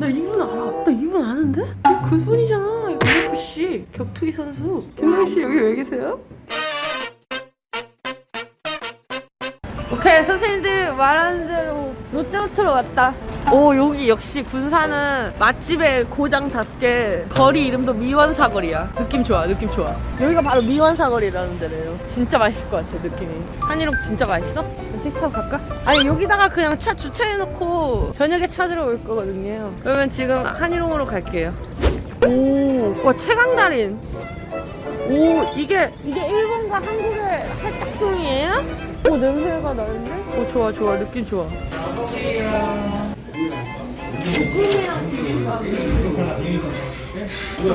나 이분 알아. 나 이분 아는데? 이거 그분이잖아. 이거 UFC 격투기 선수. 김동희 씨 여기 왜 계세요? 오케이 선생님들 말하는 대로 롯데호텔로 왔다. 오 여기 역시 군산은 맛집의 고장답게 거리 이름도 미원사거리야. 느낌 좋아 느낌 좋아. 여기가 바로 미원사거리라는 데래요. 진짜 맛있을 것 같아 느낌이. 한일옥 진짜 맛있어? 택시 타고 갈까? 아니 여기다가 그냥 차 주차해놓고 저녁에 찾으러 올 거거든요. 그러면 지금 한일옥으로 갈게요. 오, 와 최강달인. 오, 이게 이게 일본과 한국의 할딱송이에요? 오 냄새가 나는데? 오 좋아 좋아 느낌 좋아.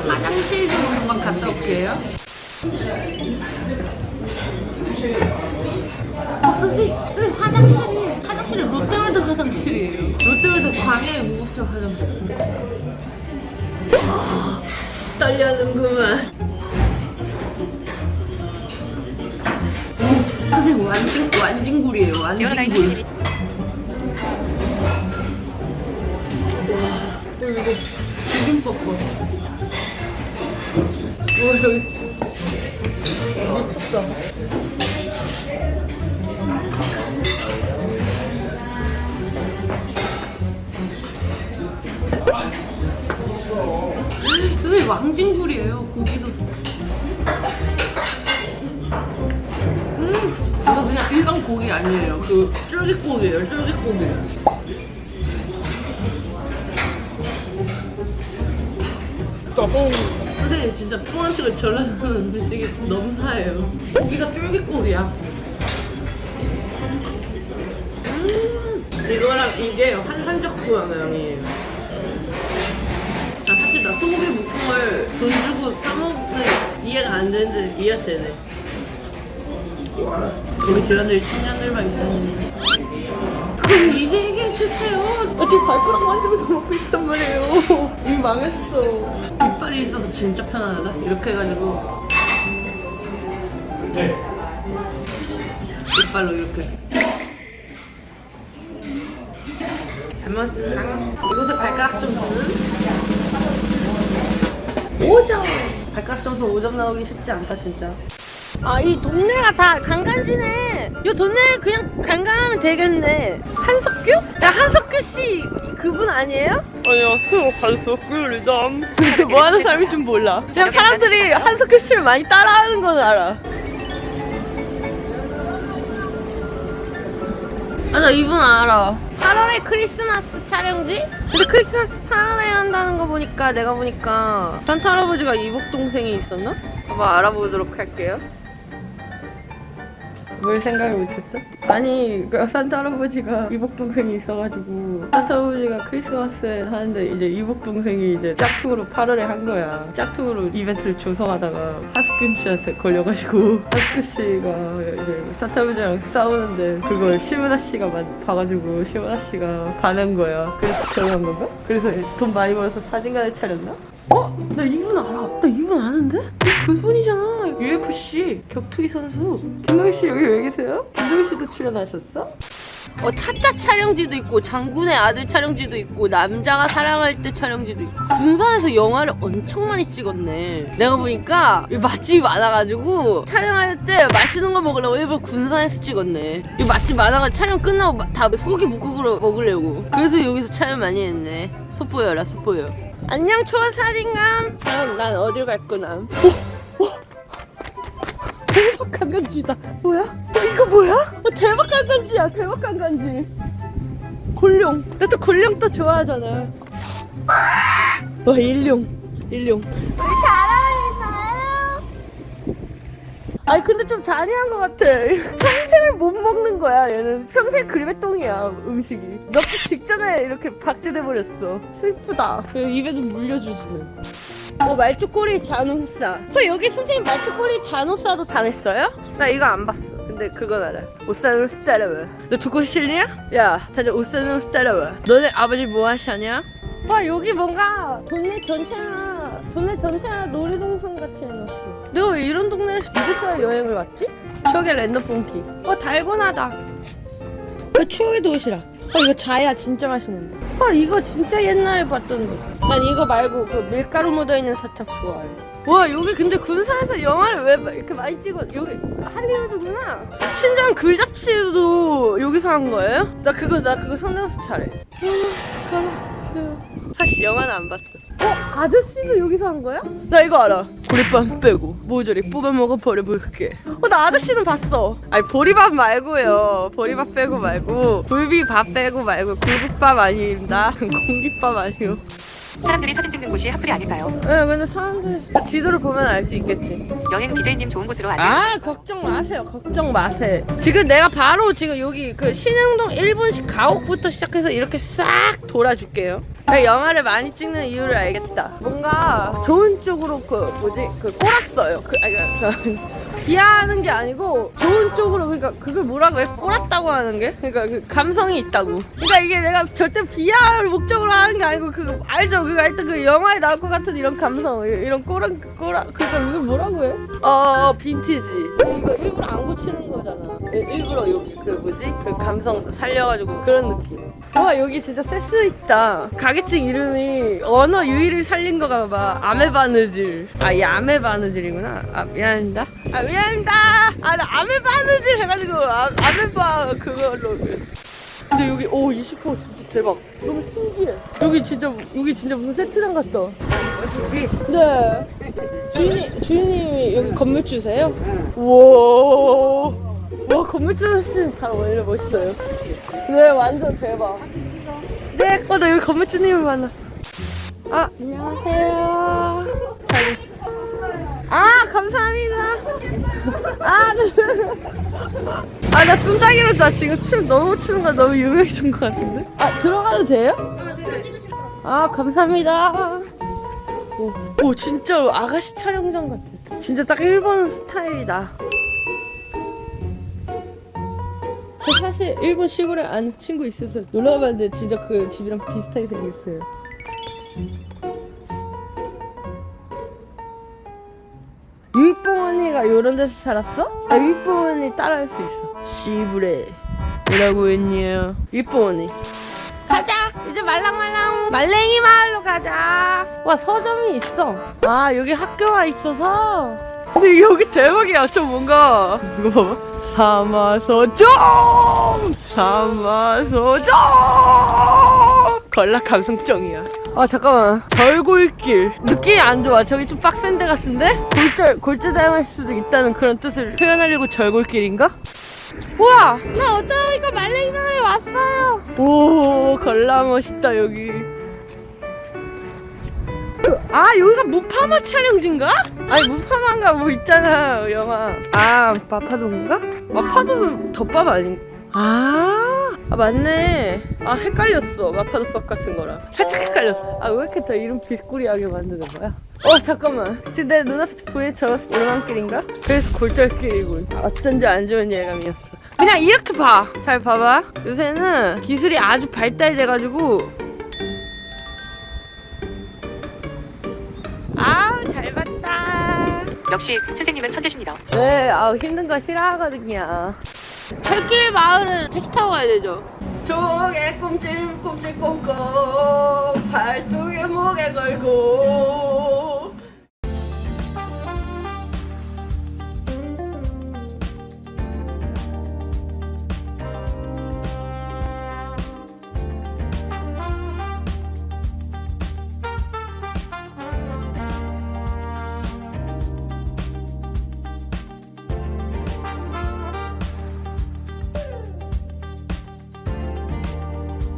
화장실 좀 금방 갔다 올게요. 어, 선생님, 선생님 화장실이 화장실이 롯데월드 화장실이에요. 롯데월드 광해 무급차 화장실. 아, 떨려는구만. 오, 선생님 완진 완진굴이에요. 완진굴. 와, 이거 비빔밥 봐. 와 여기 미쳤다. 선생님 왕진굴이에요. 고기도. 음, 이거 그냥 일반 고기 아니에요. 그 쫄깃고기예요. 쫄깃고기. 따봉 선생님 진짜 뽕한식을 절여주는 음식이 너무 사예요. 고기가 쫄깃고기야. 음, 이거랑 이게 환상적 모양이에요. 돈 주고 사 먹는 이해가 안 되는데 이해가 되네. 우리 교원들 청년들만 있었는데. 그럼 이제 얘기해 주세요. 나 지금 발가락 만지면서 먹고 있단 말이에요. 이 망했어. 이빨이 있어서 진짜 편안하다. 이렇게 해가지고. 이빨로 이렇게. 잘 먹었습니다. 이곳에 발가락 좀 주는 5점! 발가락 점수 5점 나오기 쉽지 않다, 진짜. 아, 이 동네가 다 관광지네. 이 동네 그냥 관광하면 되겠네. 한석규? 야, 한석규 씨 그분 아니에요? 안녕하세요 한석규입니다 근데 뭐 하는 사람이 좀 몰라. 제가 사람들이 한석규 씨를 많이 따라하는 건 알아. 아, 나 이분 알아. 8월에 크리스마스 촬영지? 근데 크리스마스 8 한다는 거 보니까 내가 보니까 산타 할아버지가 이복 동생이 있었나? 한번 알아보도록 할게요. 뭘 생각을 못했어? 아니 그 산타 할아버지가 이복 동생이 있어가지고 산타 할아버지가 크리스마스에 하는데 이제 이복 동생이 이제 짝퉁으로 8월에 한 거야 짝퉁으로 이벤트를 조성하다가 하스균 씨한테 걸려가지고 하스균 씨가 이제 산타 할아버지랑 싸우는데 그걸 시무나 씨가 만- 봐가지고 시무나 씨가 반한 거야 그래서 결혼한 건가? 그래서 돈 많이 벌어서 사진관을 차렸나? 어? 나 이분 알아. 나 이분 아는데? 그분이잖아. UFC 격투기 선수. 김동희 씨 여기 왜 계세요? 김동희 씨도 출연하셨어? 어 타짜 촬영지도 있고 장군의 아들 촬영지도 있고 남자가 사랑할 때 촬영지도 있고 군산에서 영화를 엄청 많이 찍었네 내가 보니까 이 맛집이 많아가지고 촬영할 때 맛있는 거 먹으려고 일부러 군산에서 찍었네 이 맛집 많아가지고 촬영 끝나고 마- 다 소고기 묵국으로 먹으려고 그래서 여기서 촬영 많이 했네 속보여라 속보여 안녕 초원 사진감. 다음 난 어딜 갈 거나. 오! 오! 대박 관광지다. 뭐야? 어, 이거 뭐야? 어, 대박 관광지야 대박 관광지. 골룡. 나 또 골룡 또 좋아하잖아. 와 일룡. 일룡 아니 근데 좀 잔인한 것 같아. 평생을 못 먹는 거야 얘는. 평생 그림의똥이야 음식이. 먹기 직전에 이렇게 박제돼 버렸어. 슬프다. 그 입에 좀 물려주시는 어 말투꼬리 잔호싸 저 여기 선생님 말투꼬리 잔호싸도 당했어요? 나 이거 안 봤어. 근데 그건 알아. 옷산으로 따라와 너 죽고 싫냐? 야? 다들 옷산으로 따라와 너네 아버지 뭐 하셨냐? 와 여기 뭔가 동네 전체가 동네 전체가 놀이동산 같이 해놨어 내가 왜 이런 동네를 이제서야 여행을 왔지? 추억의 랜덤 뽕기 와 달고나다 어, 추억의 도시락 어 이거 자야 진짜 맛있는데 헐 이거 진짜 옛날에 봤던 거. 난 이거 말고 그 밀가루 묻어있는 사탕 좋아해. 와 여기 근데 군산에서 영화를 왜 이렇게 많이 찍어? 여기 할리우드구나. 친정 글잡지도 여기서 한 거예요? 나 그거 나 그거 성대모사 잘해. 어, 잘하세요. 사실 영화는 안 봤어. 어 아저씨도 여기서 한 거야? 나 이거 알아. 보리밥 빼고 모조리 뽑아 먹어 버려볼게. 어 나 아저씨는 봤어. 아니 보리밥 말고요. 보리밥 빼고 말고 굴비밥 빼고 말고 굴비밥 아닙니다. 공깃밥 아니요. 사람들이 사진 찍는 곳이 하플이 아닐까요? 네, 근데 사람들 지도를 보면 알 수 있겠지. 여행 BJ님 좋은 곳으로 안내. 아, 걱정 마세요. 걱정 마세요. 지금 내가 바로 지금 여기 그 신흥동 일본식 가옥부터 시작해서 이렇게 싹 돌아줄게요. 내가 영화를 많이 찍는 이유를 알겠다. 뭔가 좋은 쪽으로 그 뭐지 그 꼬랐어요. 그 아니 그 비하하는 게 아니고 좋은 쪽으로 그러니까 그걸 뭐라고 해? 꼬랐다고 하는 게 그러니까 그 감성이 있다고. 그러니까 이게 내가 절대 비하를 목적으로 하는 게 아니고 그 알죠? 그니까 일단 그 영화에 나올 것 같은 이런 감성 이런 꼬라 꼬라 그니까 이걸 뭐라고 해? 어 빈티지 이거 일부러 안 고치는 거잖아. 일- 일부러 여기 그 뭐지 그 감성 살려가지고 그런 느낌. 와 여기 진짜 센스 있다. 가게증 이름이 언어 유희를 살린 거가 봐. 아메바느질. 아 이 아메바느질이구나. 아 미안합니다. 아 미안합니다. 아 나 아메바느질 해가지고 아, 아메바 그걸로. 근데 여기 오 20% 진짜 대박. 너무 신기해. 여기 진짜 여기 진짜 무슨 세트장 같다. 멋있지? 네. 주인이 주인님이 여기 건물주세요? 우와. 와 건물주 아저씨는 잘 어울려 멋있어요. 네 완전 대박. 네, 어, 나 여기 건물주님을 만났어. 아, 안녕하세요. 잘- 아, 감사합니다. 아, 네. 아, 나 뚱따기로 나 지금 춤 너무 추는 거 너무 유명해진 것 같은데? 아, 들어가도 돼요? 아, 감사합니다. 오, 오 진짜 아가씨 촬영장 같아. 진짜 딱 일본 스타일이다. 저 사실 일본 시골에 아는 친구 있어서 놀러 가봤는데 진짜 그 집이랑 비슷하게 생겼어요. 유익봉 언니가 이런 데서 살았어? 나 유익봉 언니 따라할 수 있어. 씨부레. 뭐라고 했냐? 유익봉 언니. 가자. 이제 말랑말랑 말랭이 마을로 가자. 와 서점이 있어. 아 여기 학교가 있어서. 근데 여기 대박이야. 좀 뭔가 이거 봐봐. 사마서점. 사마서점. 걸락 감성적이야. 아 잠깐만 절골길 느낌이 안 좋아 저기 좀 빡센 데 같은데 골절 골절 당할 수도 있다는 그런 뜻을 표현하려고 절골길인가? 우와 나 어쩌니까 말랭이 마을에 왔어요 오 걸라 멋있다 여기 아 여기가 무파마 촬영지인가? 아니 무파마인가 뭐 있잖아 영화 아 마파동인가? 마파동은 덮밥 아닌가? 아, 아 맞네. 아 헷갈렸어. 마파덮밥 같은 거랑 살짝 헷갈렸어. 아 왜 이렇게 다 이름 비스꾸리하게 만드는 거야? 어 잠깐만. 지금 내 눈앞에 보이는 저 오르막길인가? 그래서 골절길이군. 어쩐지 안 좋은 예감이었어. 그냥 이렇게 봐. 잘 봐봐. 요새는 기술이 아주 발달돼가지고 역시 선생님은 천재십니다. 네, 아우 힘든 거 싫어하거든요. 철길 마을은 택시 타고 가야 되죠. 조개 꿈찔 꿈찔 꼼꼼 발톱에 목에 걸고